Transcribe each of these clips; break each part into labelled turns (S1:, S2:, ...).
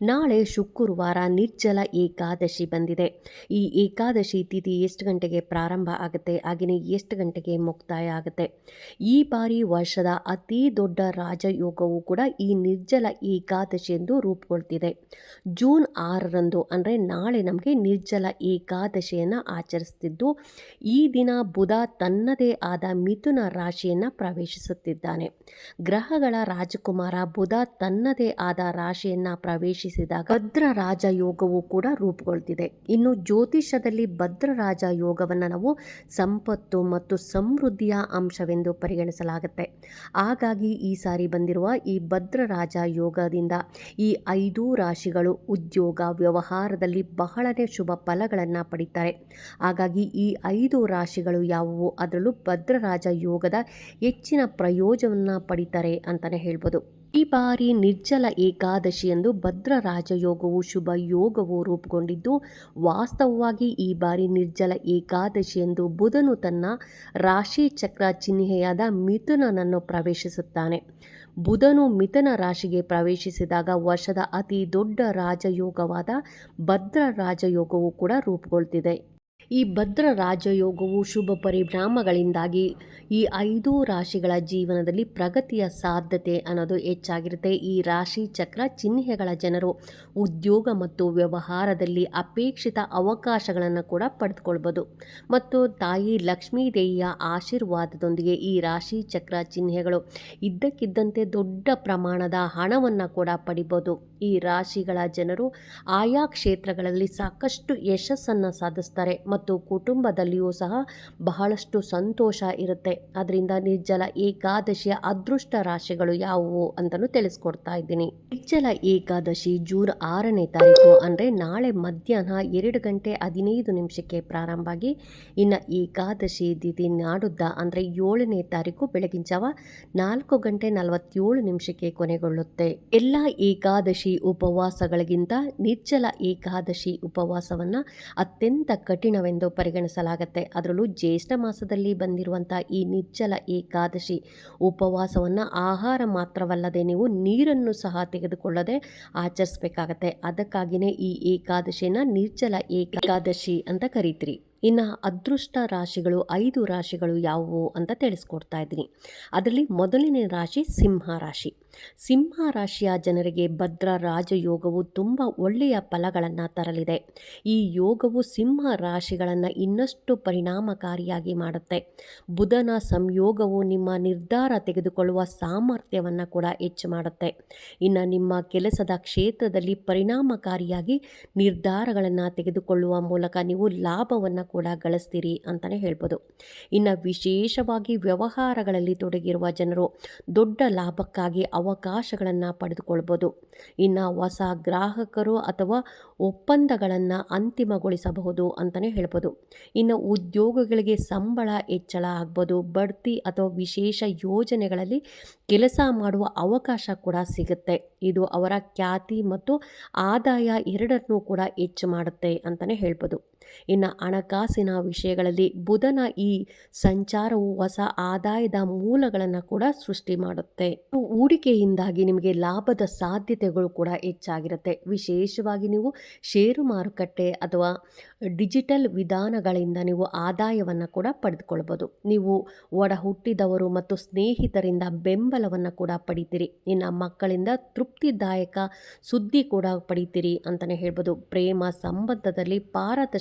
S1: ನಾಳೆ ಶುಕ್ರವಾರ ನಿರ್ಜಲ ಏಕಾದಶಿ ಬಂದಿದೆ. ಈ ಏಕಾದಶಿ ತಿಥಿ ಎಷ್ಟು ಗಂಟೆಗೆ ಪ್ರಾರಂಭ ಆಗುತ್ತೆ? ಹಾಗೆಯೇ ಎಷ್ಟು ಗಂಟೆಗೆ ಮುಕ್ತಾಯ ಆಗುತ್ತೆ? ಈ ಬಾರಿ ವರ್ಷದ ಅತಿ ದೊಡ್ಡ ರಾಜಯೋಗವು ಕೂಡ ಈ ನಿರ್ಜಲ ಏಕಾದಶಿ ಎಂದು ರೂಪುಗೊಳ್ತಿದೆ. ಜೂನ್ ಆರರಂದು ಅಂದರೆ ನಾಳೆ ನಮಗೆ ನಿರ್ಜಲ ಏಕಾದಶಿಯನ್ನು ಆಚರಿಸ್ತಿದ್ದು. ಈ ದಿನ ಬುಧ ತನ್ನದೇ ಆದ ಮಿಥುನ ರಾಶಿಯನ್ನು ಪ್ರವೇಶಿಸುತ್ತಿದ್ದಾನೆ. ಗ್ರಹಗಳ ರಾಜಕುಮಾರ ಬುಧ ತನ್ನದೇ ಆದ ರಾಶಿಯನ್ನು ಪ್ರವೇಶಿಸಿದಾಗ ಭದ್ರ ರಾಜ ಯೋಗವು ಕೂಡ ರೂಪುಗೊಳ್ತಿದೆ. ಇನ್ನು ಜ್ಯೋತಿಷದಲ್ಲಿ ಭದ್ರ ರಾಜ ಯೋಗವನ್ನು ನಾವು ಸಂಪತ್ತು ಮತ್ತು ಸಮೃದ್ಧಿಯ ಅಂಶವೆಂದು ಪರಿಗಣಿಸಲಾಗುತ್ತೆ. ಹಾಗಾಗಿ ಈ ಸಾರಿ ಬಂದಿರುವ ಈ ಭದ್ರ ರಾಜ ಯೋಗದಿಂದ ಈ ಐದು ರಾಶಿಗಳು ಉದ್ಯೋಗ, ವ್ಯವಹಾರದಲ್ಲಿ ಬಹಳನೇ ಶುಭ ಫಲಗಳನ್ನು ಪಡೀತಾರೆ. ಹಾಗಾಗಿ ಈ ಐದು ರಾಶಿಗಳು ಯಾವುವು? ಅದರಲ್ಲೂ ಭದ್ರರಾಜ ಯೋಗದ ಹೆಚ್ಚಿನ ಪ್ರಯೋಜನವನ್ನು ಪಡೀತಾರೆ ಅಂತಲೇ ಹೇಳ್ಬೋದು. ಈ ಬಾರಿ ನಿರ್ಜಲ ಏಕಾದಶಿಯಂದು ಭದ್ರ ರಾಜಯೋಗವು ಶುಭ ಯೋಗವು ರೂಪುಗೊಂಡಿದ್ದು, ವಾಸ್ತವವಾಗಿ ಈ ಬಾರಿ ನಿರ್ಜಲ ಏಕಾದಶಿಯಂದು ಬುಧನು ತನ್ನ ರಾಶಿ ಚಕ್ರ ಚಿಹ್ನೆಯಾದ ಮಿಥುನನನ್ನು ಪ್ರವೇಶಿಸುತ್ತಾನೆ. ಬುಧನು ಮಿಥುನ ರಾಶಿಗೆ ಪ್ರವೇಶಿಸಿದಾಗ ವರ್ಷದ ಅತಿ ದೊಡ್ಡ ರಾಜಯೋಗವಾದ ಭದ್ರ ರಾಜಯೋಗವು ಕೂಡ ರೂಪುಗೊಳ್ತಿದೆ. ಈ ಭದ್ರ ರಾಜಯೋಗವು ಶುಭ ಪರಿಣಾಮಗಳಿಂದಾಗಿ ಈ ಐದು ರಾಶಿಗಳ ಜೀವನದಲ್ಲಿ ಪ್ರಗತಿಯ ಸಾಧ್ಯತೆ ಅನ್ನೋದು ಹೆಚ್ಚಾಗಿರುತ್ತೆ. ಈ ರಾಶಿ ಚಕ್ರ ಚಿಹ್ನೆಗಳ ಜನರು ಉದ್ಯೋಗ ಮತ್ತು ವ್ಯವಹಾರದಲ್ಲಿ ಅಪೇಕ್ಷಿತ ಅವಕಾಶಗಳನ್ನು ಕೂಡ ಪಡೆದುಕೊಳ್ಬೋದು. ಮತ್ತು ತಾಯಿ ಲಕ್ಷ್ಮೀ ದೇವಿಯ ಆಶೀರ್ವಾದದೊಂದಿಗೆ ಈ ರಾಶಿ ಚಕ್ರ ಚಿಹ್ನೆಗಳು ಇದ್ದಕ್ಕಿದ್ದಂತೆ ದೊಡ್ಡ ಪ್ರಮಾಣದ ಹಣವನ್ನು ಕೂಡ ಪಡಿಬೋದು. ಈ ರಾಶಿಗಳ ಜನರು ಆಯಾ ಕ್ಷೇತ್ರಗಳಲ್ಲಿ ಸಾಕಷ್ಟು ಯಶಸ್ಸನ್ನು ಸಾಧಿಸ್ತಾರೆ. ಮತ್ತು ಕುಟುಂಬದಲ್ಲಿಯೂ ಸಹ ಬಹಳಷ್ಟು ಸಂತೋಷ ಇರುತ್ತೆ. ಅದರಿಂದ ನಿರ್ಜಲ ಏಕಾದಶಿಯ ಅದೃಷ್ಟ ರಾಶಿಗಳು ಯಾವುವು ಅಂತಲೂ ತಿಳಿಸ್ಕೊಡ್ತಾ ಇದ್ದೀನಿ. ನಿರ್ಜಲ ಏಕಾದಶಿ ಜೂನ್ ಆರನೇ ತಾರೀಕು ಅಂದರೆ ನಾಳೆ ಮಧ್ಯಾಹ್ನ ಎರಡು ಗಂಟೆ ಹದಿನೈದು ನಿಮಿಷಕ್ಕೆ ಪ್ರಾರಂಭ ಆಗಿ ಇನ್ನು ಏಕಾದಶಿ ದಿದಿ ನಾಡುದ್ದ ಅಂದರೆ ಏಳನೇ ತಾರೀಕು ಬೆಳಗಿನ ಜಾವ ನಾಲ್ಕು ಗಂಟೆ ನಲವತ್ತೇಳು ನಿಮಿಷಕ್ಕೆ ಕೊನೆಗೊಳ್ಳುತ್ತೆ. ಎಲ್ಲ ಏಕಾದಶಿ ಉಪವಾಸಗಳಿಗಿಂತ ನಿರ್ಜಲ ಏಕಾದಶಿ ಉಪವಾಸವನ್ನು ಅತ್ಯಂತ ಕಠಿಣವೆಂದು ಪರಿಗಣಿಸಲಾಗುತ್ತೆ. ಅದರಲ್ಲೂ ಜ್ಯೇಷ್ಠ ಮಾಸದಲ್ಲಿ ಬಂದಿರುವಂಥ ಈ ನಿರ್ಜಲ ಏಕಾದಶಿ ಉಪವಾಸವನ್ನು ಆಹಾರ ಮಾತ್ರವಲ್ಲದೆ ನೀವು ನೀರನ್ನು ಸಹ ತೆಗೆದುಕೊಳ್ಳದೆ ಆಚರಿಸಬೇಕಾಗತ್ತೆ. ಅದಕ್ಕಾಗಿಯೇ ಈ ಏಕಾದಶಿನ ನಿರ್ಜಲ ಏಕಾದಶಿ ಅಂತ ಕರೀತೀರಿ. ಇನ್ನು ಅದೃಷ್ಟ ರಾಶಿಗಳು, ಐದು ರಾಶಿಗಳು ಯಾವುವು ಅಂತ ತಿಳಿಸ್ಕೊಡ್ತಾ ಇದ್ದೀನಿ. ಅದರಲ್ಲಿ ಮೊದಲನೇ ರಾಶಿ ಸಿಂಹ ರಾಶಿ. ಸಿಂಹ ರಾಶಿಯ ಜನರಿಗೆ ಭದ್ರ ರಾಜಯೋಗವು ತುಂಬ ಒಳ್ಳೆಯ ಫಲಗಳನ್ನು ತರಲಿದೆ. ಈ ಯೋಗವು ಸಿಂಹ ರಾಶಿಗಳನ್ನು ಇನ್ನಷ್ಟು ಪರಿಣಾಮಕಾರಿಯಾಗಿ ಮಾಡುತ್ತೆ. ಬುಧನ ಸಂಯೋಗವು ನಿಮ್ಮ ನಿರ್ಧಾರ ತೆಗೆದುಕೊಳ್ಳುವ ಸಾಮರ್ಥ್ಯವನ್ನು ಕೂಡ ಹೆಚ್ಚು ಮಾಡುತ್ತೆ. ಇನ್ನು ನಿಮ್ಮ ಕೆಲಸದ ಕ್ಷೇತ್ರದಲ್ಲಿ ಪರಿಣಾಮಕಾರಿಯಾಗಿ ನಿರ್ಧಾರಗಳನ್ನು ತೆಗೆದುಕೊಳ್ಳುವ ಮೂಲಕ ನೀವು ಲಾಭವನ್ನು ಕೂಡ ಗಳಿಸ್ತೀರಿ ಅಂತಲೇ ಹೇಳ್ಬೋದು. ಇನ್ನು ವಿಶೇಷವಾಗಿ ವ್ಯವಹಾರಗಳಲ್ಲಿ ತೊಡಗಿರುವ ಜನರು ದೊಡ್ಡ ಲಾಭಕ್ಕಾಗಿ ಅವಕಾಶಗಳನ್ನು ಪಡೆದುಕೊಳ್ಬೋದು. ಇನ್ನು ಹೊಸ ಗ್ರಾಹಕರು ಅಥವಾ ಒಪ್ಪಂದಗಳನ್ನು ಅಂತಿಮಗೊಳಿಸಬಹುದು ಅಂತಲೇ ಹೇಳ್ಬೋದು. ಇನ್ನು ಉದ್ಯೋಗಗಳಿಗೆ ಸಂಬಳ ಹೆಚ್ಚಳ ಆಗ್ಬೋದು. ಬಡ್ತಿ ಅಥವಾ ವಿಶೇಷ ಯೋಜನೆಗಳಲ್ಲಿ ಕೆಲಸ ಮಾಡುವ ಅವಕಾಶ ಕೂಡ ಸಿಗುತ್ತೆ. ಇದು ಅವರ ಖ್ಯಾತಿ ಮತ್ತು ಆದಾಯ ಎರಡನ್ನೂ ಕೂಡ ಹೆಚ್ಚು ಮಾಡುತ್ತೆ ಅಂತಲೇ ಹೇಳ್ಬೋದು. ಇನ್ನು ಹಣಕಾಸಿನ ವಿಷಯಗಳಲ್ಲಿ ಬುಧನ ಈ ಸಂಚಾರವು ಹೊಸ ಆದಾಯದ ಮೂಲಗಳನ್ನು ಕೂಡ ಸೃಷ್ಟಿ ಮಾಡುತ್ತೆ. ಹೂಡಿಕೆಯಿಂದಾಗಿ ನಿಮಗೆ ಲಾಭದ ಸಾಧ್ಯತೆಗಳು ಕೂಡ ಹೆಚ್ಚಾಗಿರುತ್ತೆ. ವಿಶೇಷವಾಗಿ ನೀವು ಷೇರು ಮಾರುಕಟ್ಟೆ ಅಥವಾ ಡಿಜಿಟಲ್ ವಿಧಾನಗಳಿಂದ ನೀವು ಆದಾಯವನ್ನು ಕೂಡ ಪಡೆದುಕೊಳ್ಬೋದು. ನೀವು ಒಡ ಹುಟ್ಟಿದವರು ಮತ್ತು ಸ್ನೇಹಿತರಿಂದ ಬೆಂಬಲವನ್ನು ಕೂಡ ಪಡಿತೀರಿ. ಇನ್ನು ಮಕ್ಕಳಿಂದ ತೃಪ್ತಿದಾಯಕ ಸುದ್ದಿ ಕೂಡ ಪಡಿತೀರಿ ಅಂತಲೇ ಹೇಳ್ಬೋದು. ಪ್ರೇಮ ಸಂಬಂಧದಲ್ಲಿ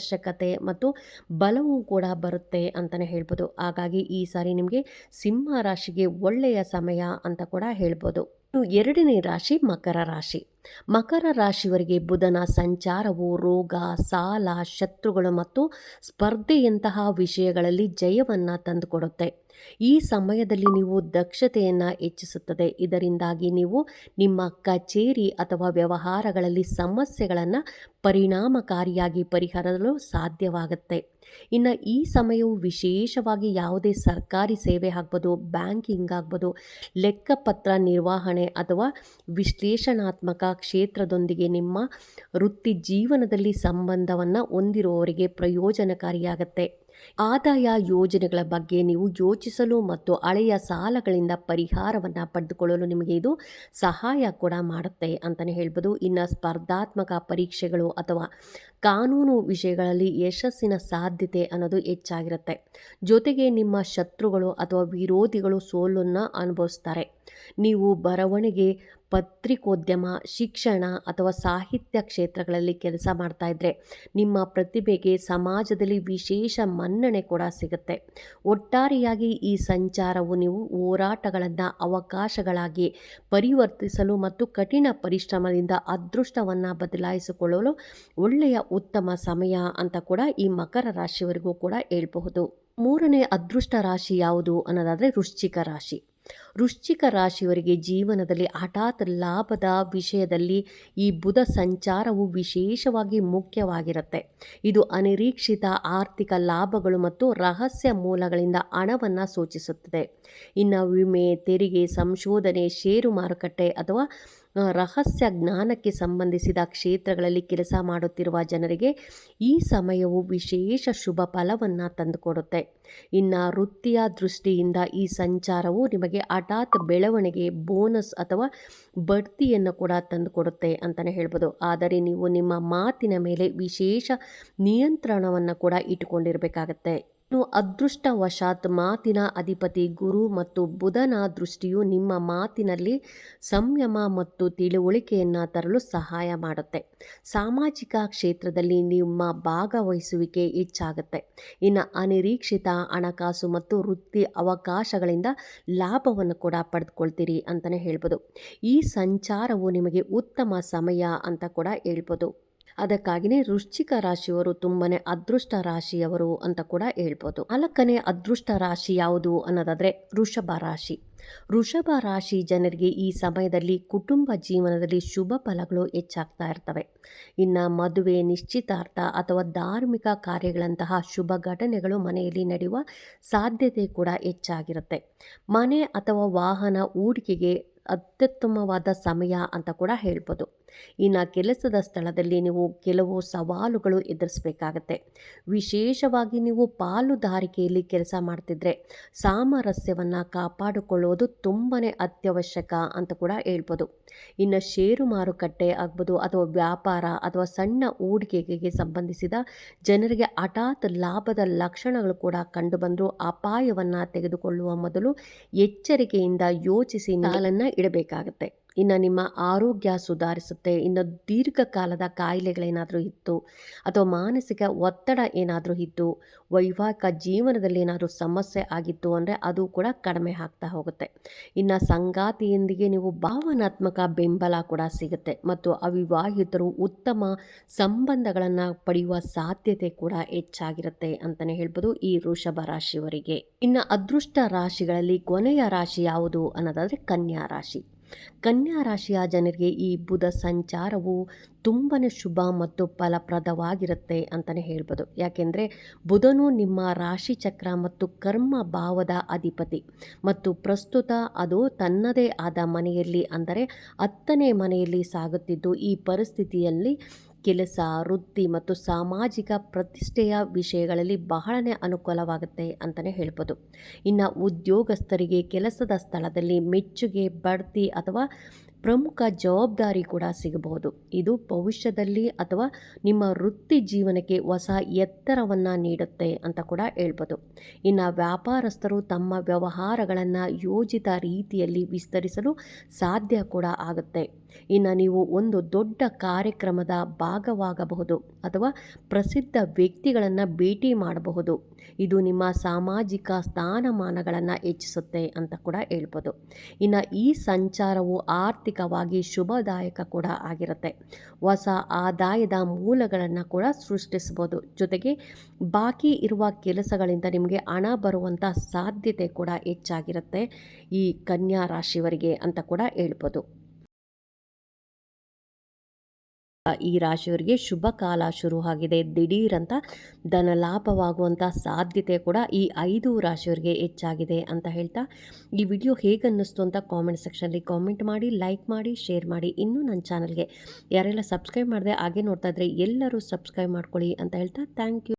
S1: ಪಾರದರ್ಶಕತೆ ಮತ್ತು ಬಲವೂ ಕೂಡ ಬರುತ್ತೆ ಅಂತಲೇ ಹೇಳ್ಬೋದು. ಹಾಗಾಗಿ ಈ ಸಾರಿ ನಿಮಗೆ ಸಿಂಹ ರಾಶಿಗೆ ಒಳ್ಳೆಯ ಸಮಯ ಅಂತ ಕೂಡ ಹೇಳ್ಬೋದು. ಎರಡನೇ ರಾಶಿ ಮಕರ ರಾಶಿ. ಮಕರ ರಾಶಿಯವರಿಗೆ ಬುಧನ ಸಂಚಾರವು ರೋಗ, ಸಾಲ, ಶತ್ರುಗಳು ಮತ್ತು ಸ್ಪರ್ಧೆಯಂತಹ ವಿಷಯಗಳಲ್ಲಿ ಜಯವನ್ನು ತಂದುಕೊಡುತ್ತೆ. ಈ ಸಮಯದಲ್ಲಿ ನೀವು ದಕ್ಷತೆಯನ್ನು ಹೆಚ್ಚಿಸುತ್ತದೆ. ಇದರಿಂದಾಗಿ ನೀವು ನಿಮ್ಮ ಕಚೇರಿ ಅಥವಾ ವ್ಯವಹಾರಗಳಲ್ಲಿ ಸಮಸ್ಯೆಗಳನ್ನು ಪರಿಣಾಮಕಾರಿಯಾಗಿ ಪರಿಹರಿಸಲು ಸಾಧ್ಯವಾಗುತ್ತೆ. ಇನ್ನು ಈ ಸಮಯವು ವಿಶೇಷವಾಗಿ ಯಾವುದೇ ಸರ್ಕಾರಿ ಸೇವೆ ಆಗ್ಬೋದು, ಬ್ಯಾಂಕಿಂಗ್ ಆಗ್ಬೋದು, ಲೆಕ್ಕಪತ್ರ ನಿರ್ವಹಣೆ ಅಥವಾ ವಿಶ್ಲೇಷಣಾತ್ಮಕ ಕ್ಷೇತ್ರದೊಂದಿಗೆ ನಿಮ್ಮ ವೃತ್ತಿ ಜೀವನದಲ್ಲಿ ಸಂಬಂಧವನ್ನು ಹೊಂದಿರುವವರಿಗೆ ಪ್ರಯೋಜನಕಾರಿಯಾಗತ್ತೆ. ಆದಾಯ ಯೋಜನೆಗಳ ಬಗ್ಗೆ ನೀವು ಯೋಚಿಸಲು ಮತ್ತು ಹಳೆಯ ಸಾಲಗಳಿಂದ ಪರಿಹಾರವನ್ನು ಪಡೆದುಕೊಳ್ಳಲು ನಿಮಗೆ ಇದು ಸಹಾಯ ಕೂಡ ಮಾಡುತ್ತೆ ಅಂತಲೇ ಹೇಳ್ಬೋದು. ಇನ್ನು ಸ್ಪರ್ಧಾತ್ಮಕ ಪರೀಕ್ಷೆಗಳು ಅಥವಾ ಕಾನೂನು ವಿಷಯಗಳಲ್ಲಿ ಯಶಸ್ಸಿನ ಸಾಧ್ಯತೆ ಅನ್ನೋದು ಹೆಚ್ಚಾಗಿರುತ್ತೆ. ಜೊತೆಗೆ ನಿಮ್ಮ ಶತ್ರುಗಳು ಅಥವಾ ವಿರೋಧಿಗಳು ಸೋಲನ್ನು ಅನುಭವಿಸ್ತಾರೆ. ನೀವು ಬರವಣಿಗೆ, ಪತ್ರಿಕೋದ್ಯಮ, ಶಿಕ್ಷಣ ಅಥವಾ ಸಾಹಿತ್ಯ ಕ್ಷೇತ್ರಗಳಲ್ಲಿ ಕೆಲಸ ಮಾಡ್ತಾ ಇದ್ದರೆ ನಿಮ್ಮ ಪ್ರತಿಭೆಗೆ ಸಮಾಜದಲ್ಲಿ ವಿಶೇಷ ಮನ್ನಣೆ ಕೂಡ ಸಿಗುತ್ತೆ. ಒಟ್ಟಾರೆಯಾಗಿ ಈ ಸಂಚಾರವು ನೀವು ಹೋರಾಟಗಳನ್ನು, ಅವಕಾಶಗಳಾಗಿ ಪರಿವರ್ತಿಸಲು ಮತ್ತು ಕಠಿಣ ಪರಿಶ್ರಮದಿಂದ ಅದೃಷ್ಟವನ್ನು ಬದಲಾಯಿಸಿಕೊಳ್ಳಲು ಒಳ್ಳೆಯ ಉತ್ತಮ ಸಮಯ ಅಂತ ಕೂಡ ಈ ಮಕರ ರಾಶಿಯವರೆಗೂ ಕೂಡ ಹೇಳ್ಬಹುದು. ಮೂರನೇ ಅದೃಷ್ಟ ರಾಶಿ ಯಾವುದು ಅನ್ನೋದಾದರೆ ವೃಶ್ಚಿಕ ರಾಶಿ. ವೃಶ್ಚಿಕ ರಾಶಿಯವರಿಗೆ ಜೀವನದಲ್ಲಿ ಹಠಾತ್ ಲಾಭದ ವಿಷಯದಲ್ಲಿ ಈ ಬುಧ ಸಂಚಾರವು ವಿಶೇಷವಾಗಿ ಮುಖ್ಯವಾಗಿರುತ್ತೆ. ಇದು ಅನಿರೀಕ್ಷಿತ ಆರ್ಥಿಕ ಲಾಭಗಳು ಮತ್ತು ರಹಸ್ಯ ಮೂಲಗಳಿಂದ ಹಣವನ್ನು ಸೂಚಿಸುತ್ತದೆ. ಇನ್ನು ವಿಮೆ, ತೆರಿಗೆ, ಸಂಶೋಧನೆ, ಷೇರು ಮಾರುಕಟ್ಟೆ ಅಥವಾ ರಹಸ್ಯ ಜ್ಞಾನಕ್ಕೆ ಸಂಬಂಧಿಸಿದ ಕ್ಷೇತ್ರಗಳಲ್ಲಿ ಕೆಲಸ ಮಾಡುತ್ತಿರುವ ಜನರಿಗೆ ಈ ಸಮಯವು ವಿಶೇಷ ಶುಭ ಫಲವನ್ನು ತಂದುಕೊಡುತ್ತೆ. ಇನ್ನು ವೃತ್ತಿಯ ದೃಷ್ಟಿಯಿಂದ ಈ ಸಂಚಾರವು ನಿಮಗೆ ಹಠಾತ್ ಬೆಳವಣಿಗೆ, ಬೋನಸ್ ಅಥವಾ ಬಡ್ತಿಯನ್ನು ಕೂಡ ತಂದುಕೊಡುತ್ತೆ ಅಂತಲೇ ಹೇಳ್ಬೋದು. ಆದರೆ ನೀವು ನಿಮ್ಮ ಮಾತಿನ ಮೇಲೆ ವಿಶೇಷ ನಿಯಂತ್ರಣವನ್ನು ಕೂಡ ಇಟ್ಟುಕೊಂಡಿರಬೇಕಾಗತ್ತೆ. ಇನ್ನು ಅದೃಷ್ಟವಶಾತ್ ಮಾತಿನ ಅಧಿಪತಿ ಗುರು ಮತ್ತು ಬುಧನ ದೃಷ್ಟಿಯು ನಿಮ್ಮ ಮಾತಿನಲ್ಲಿ ಸಂಯಮ ಮತ್ತು ತಿಳುವಳಿಕೆಯನ್ನು ತರಲು ಸಹಾಯ ಮಾಡುತ್ತೆ. ಸಾಮಾಜಿಕ ಕ್ಷೇತ್ರದಲ್ಲಿ ನಿಮ್ಮ ಭಾಗವಹಿಸುವಿಕೆ ಹೆಚ್ಚಾಗುತ್ತೆ. ಇನ್ನು ಅನಿರೀಕ್ಷಿತ ಹಣಕಾಸು ಮತ್ತು ವೃತ್ತಿ ಅವಕಾಶಗಳಿಂದ ಲಾಭವನ್ನು ಕೂಡ ಪಡೆದುಕೊಳ್ತೀರಿ ಅಂತಲೇ ಹೇಳ್ಬೋದು. ಈ ಸಂಚಾರವು ನಿಮಗೆ ಉತ್ತಮ ಸಮಯ ಅಂತ ಕೂಡ ಹೇಳ್ಬೋದು. ಅದಕ್ಕಾಗಿಯೇ ವೃಶ್ಚಿಕ ರಾಶಿಯವರು ತುಂಬನೇ ಅದೃಷ್ಟ ರಾಶಿಯವರು ಅಂತ ಕೂಡ ಹೇಳ್ಬೋದು. ನಾಲ್ಕನೇ ಅದೃಷ್ಟ ರಾಶಿ ಯಾವುದು ಅನ್ನೋದಾದರೆ ವೃಷಭ ರಾಶಿ. ವೃಷಭ ರಾಶಿ ಜನರಿಗೆ ಈ ಸಮಯದಲ್ಲಿ ಕುಟುಂಬ ಜೀವನದಲ್ಲಿ ಶುಭ ಫಲಗಳು ಹೆಚ್ಚಾಗ್ತಾ ಇರ್ತವೆ. ಇನ್ನು ಮದುವೆ ನಿಶ್ಚಿತಾರ್ಥ ಅಥವಾ ಧಾರ್ಮಿಕ ಕಾರ್ಯಗಳಂತಹ ಶುಭ ಘಟನೆಗಳು ಮನೆಯಲ್ಲಿ ನಡೆಯುವ ಸಾಧ್ಯತೆ ಕೂಡ ಹೆಚ್ಚಾಗಿರುತ್ತೆ. ಮನೆ ಅಥವಾ ವಾಹನ ಹೂಡಿಕೆಗೆ ಅತ್ಯುತ್ತಮವಾದ ಸಮಯ ಅಂತ ಕೂಡ ಹೇಳ್ಬೋದು. ಇನ್ನು ಕೆಲಸದ ಸ್ಥಳದಲ್ಲಿ ನೀವು ಕೆಲವು ಸವಾಲುಗಳು ಎದುರಿಸಬೇಕಾಗತ್ತೆ. ವಿಶೇಷವಾಗಿ ನೀವು ಪಾಲುದಾರಿಕೆಯಲ್ಲಿ ಕೆಲಸ ಮಾಡ್ತಿದ್ರೆ ಸಾಮರಸ್ಯವನ್ನು ಕಾಪಾಡಿಕೊಳ್ಳುವುದು ತುಂಬಾ ಅತ್ಯವಶ್ಯಕ ಅಂತ ಕೂಡ ಹೇಳ್ಬೋದು. ಇನ್ನು ಷೇರು ಮಾರುಕಟ್ಟೆ ಆಗ್ಬೋದು ಅಥವಾ ವ್ಯಾಪಾರ ಅಥವಾ ಸಣ್ಣ ಹೂಡಿಕೆಗೆ ಸಂಬಂಧಿಸಿದ ಜನರಿಗೆ ಹಠಾತ್ ಲಾಭದ ಲಕ್ಷಣಗಳು ಕೂಡ ಕಂಡುಬಂದರೂ ಅಪಾಯವನ್ನು ತೆಗೆದುಕೊಳ್ಳುವ ಮೊದಲು ಎಚ್ಚರಿಕೆಯಿಂದ ಯೋಚಿಸಿ ನಾಲನ್ನು ಇಡಬೇಕಾಗತ್ತೆ. ಇನ್ನು ನಿಮ್ಮ ಆರೋಗ್ಯ ಸುಧಾರಿಸುತ್ತೆ, ಇನ್ನು ದೀರ್ಘಕಾಲದ ಕಾಯಿಲೆಗಳೇನಾದರೂ ಇತ್ತು, ಅಥವಾ ಮಾನಸಿಕ ಒತ್ತಡ ಏನಾದರೂ ಇದ್ದು ವೈವಾಹಿಕ ಜೀವನದಲ್ಲಿ ಏನಾದರೂ ಸಮಸ್ಯೆ ಆಗಿತ್ತು ಅಂದರೆ ಅದು ಕೂಡ ಕಡಿಮೆ ಆಗ್ತಾ ಹೋಗುತ್ತೆ. ಇನ್ನು ಸಂಗಾತಿಯೊಂದಿಗೆ ನೀವು ಭಾವನಾತ್ಮಕ ಬೆಂಬಲ ಕೂಡ ಸಿಗುತ್ತೆ ಮತ್ತು ಅವಿವಾಹಿತರು ಉತ್ತಮ ಸಂಬಂಧಗಳನ್ನು ಪಡೆಯುವ ಸಾಧ್ಯತೆ ಕೂಡ ಹೆಚ್ಚಾಗಿರುತ್ತೆ ಅಂತಲೇ ಹೇಳ್ಬೋದು ಈ ವೃಷಭ ರಾಶಿಯವರಿಗೆ. ಇನ್ನು ಅದೃಷ್ಟ ರಾಶಿಗಳಲ್ಲಿ ಕೊನೆಯ ರಾಶಿ ಯಾವುದು ಅನ್ನೋದಾದರೆ ಕನ್ಯಾ ರಾಶಿ. ಕನ್ಯಾ ರಾಶಿಯ ಜನರಿಗೆ ಈ ಬುಧ ಸಂಚಾರವು ತುಂಬಾ ಶುಭ ಮತ್ತು ಫಲಪ್ರದವಾಗಿರುತ್ತೆ ಅಂತಲೇ ಹೇಳ್ಬೋದು. ಯಾಕೆಂದರೆ ಬುಧನು ನಿಮ್ಮ ರಾಶಿ ಚಕ್ರ ಮತ್ತು ಕರ್ಮ ಭಾವದ ಅಧಿಪತಿ ಮತ್ತು ಪ್ರಸ್ತುತ ಅದು ತನ್ನದೇ ಆದ ಮನೆಯಲ್ಲಿ ಅಂದರೆ ಹತ್ತನೇ ಮನೆಯಲ್ಲಿ ಸಾಗುತ್ತಿದ್ದು ಈ ಪರಿಸ್ಥಿತಿಯಲ್ಲಿ ಕೆಲಸ, ವೃತ್ತಿ ಮತ್ತು ಸಾಮಾಜಿಕ ಪ್ರತಿಷ್ಠೆಯ ವಿಷಯಗಳಲ್ಲಿ ಬಹಳನೇ ಅನುಕೂಲವಾಗುತ್ತೆ ಅಂತಲೇ ಹೇಳ್ಬೋದು. ಇನ್ನು ಉದ್ಯೋಗಸ್ಥರಿಗೆ, ಕೆಲಸದ ಸ್ಥಳದಲ್ಲಿ ಮೆಚ್ಚುಗೆ, ಬಡ್ತಿ ಅಥವಾ ಪ್ರಮುಖ ಜವಾಬ್ದಾರಿ ಕೂಡ ಸಿಗಬಹುದು. ಇದು ಭವಿಷ್ಯದಲ್ಲಿ ಅಥವಾ ನಿಮ್ಮ ವೃತ್ತಿ ಜೀವನಕ್ಕೆ ಹೊಸ ಎತ್ತರವನ್ನು ನೀಡುತ್ತೆ ಅಂತ ಕೂಡ ಹೇಳ್ಬೋದು. ಇನ್ನು ವ್ಯಾಪಾರಸ್ಥರು ತಮ್ಮ ವ್ಯವಹಾರಗಳನ್ನು ಯೋಜಿತ ರೀತಿಯಲ್ಲಿ ವಿಸ್ತರಿಸಲು ಸಾಧ್ಯ ಕೂಡ ಆಗುತ್ತೆ. ಇನ್ನು ನೀವು ಒಂದು ದೊಡ್ಡ ಕಾರ್ಯಕ್ರಮದ ಭಾಗವಾಗಬಹುದು ಅಥವಾ ಪ್ರಸಿದ್ಧ ವ್ಯಕ್ತಿಗಳನ್ನು ಭೇಟಿ ಮಾಡಬಹುದು. ಇದು ನಿಮ್ಮ ಸಾಮಾಜಿಕ ಸ್ಥಾನಮಾನಗಳನ್ನು ಹೆಚ್ಚಿಸುತ್ತೆ ಅಂತ ಕೂಡ ಹೇಳ್ಬೋದು. ಇನ್ನು ಈ ಸಂಚಾರವು ಆರ್ಥಿಕವಾಗಿ ಶುಭದಾಯಕ ಕೂಡ ಆಗಿರುತ್ತೆ. ಹೊಸ ಆದಾಯದ ಮೂಲಗಳನ್ನು ಕೂಡ ಸೃಷ್ಟಿಸ್ಬೋದು. ಜೊತೆಗೆ ಬಾಕಿ ಇರುವ ಕೆಲಸಗಳಿಂದ ನಿಮಗೆ ಹಣ ಬರುವಂಥ ಸಾಧ್ಯತೆ ಕೂಡ ಹೆಚ್ಚಾಗಿರುತ್ತೆ. ಈ ಕನ್ಯಾ ರಾಶಿಯವರಿಗೆ ಅಂತ ಕೂಡ ಹೇಳ್ಬೋದು. ಈ ರಾಶಿಯವರಿಗೆ ಶುಭ ಕಾಲ ಶುರು ಆಗಿದೆ. ದಿಢೀರಂತ ಧನ ಲಾಭವಾಗುವಂಥ ಸಾಧ್ಯತೆ ಕೂಡ ಈ ಐದು ರಾಶಿಯವರಿಗೆ ಹೆಚ್ಚಾಗಿದೆ ಅಂತ ಹೇಳ್ತಾ, ಈ ವಿಡಿಯೋ ಹೇಗನ್ನಿಸ್ತು ಅಂತ ಕಾಮೆಂಟ್ ಸೆಕ್ಷನಲ್ಲಿ ಕಾಮೆಂಟ್ ಮಾಡಿ ಲೈಕ್ ಮಾಡಿ ಶೇರ್ ಮಾಡಿ. ಇನ್ನೂ ನನ್ನ ಚಾನಲ್ಗೆ ಯಾರೆಲ್ಲ ಸಬ್ಸ್ಕ್ರೈಬ್ ಮಾಡಿದೆ ಹಾಗೆ ನೋಡ್ತಾ ಇದ್ರೆ ಎಲ್ಲರೂ ಸಬ್ಸ್ಕ್ರೈಬ್ ಮಾಡ್ಕೊಳ್ಳಿ ಅಂತ ಹೇಳ್ತಾ ಥ್ಯಾಂಕ್ ಯು